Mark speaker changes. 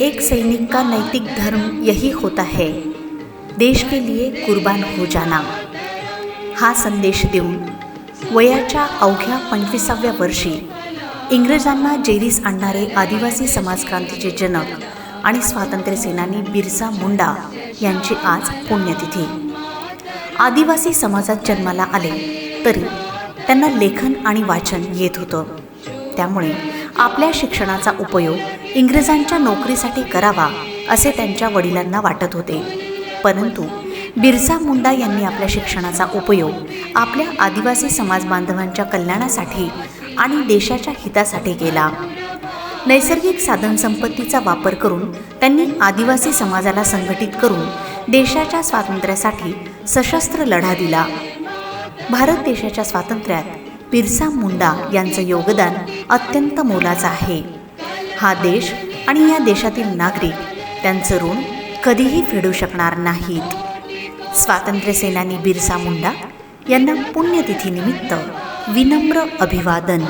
Speaker 1: एक सैनिक का नैतिक धर्म यही होता है। देश के लिए कुर्बान हो जाना। हा संदेश देऊन वयाच्या अवघ्या पंचवीसाव्या वर्षी इंग्रजांना जेरीस आणणारे आदिवासी समाजक्रांतीचे जनक आणि स्वातंत्र्यसेनानी बिरसा मुंडा यांची आज पुण्यतिथी. आदिवासी समाजात जन्माला आले तरी त्यांना लेखन आणि वाचन येत होतं. त्यामुळे आपल्या शिक्षणाचा उपयोग इंग्रजांच्या नोकरीसाठी करावा असे त्यांच्या वडिलांना वाटत होते. परंतु बिरसा मुंडा यांनी आपल्या शिक्षणाचा उपयोग आपल्या आदिवासी समाज बांधवांच्या कल्याणासाठी आणि देशाच्या हितासाठी केला. नैसर्गिक साधनसंपत्तीचा वापर करून त्यांनी आदिवासी समाजाला संघटित करून देशाच्या स्वातंत्र्यासाठी सशस्त्र लढा दिला. भारत देशाच्या स्वातंत्र्यात बिरसा मुंडा यांचं योगदान अत्यंत मोलाचं आहे. हा देश आणि या देशातील नागरिक त्यांचं ऋण कधीही फेडू शकणार नाहीत. स्वातंत्र्यसेनानी बिरसा मुंडा यांना पुण्यतिथीनिमित्त विनम्र अभिवादन.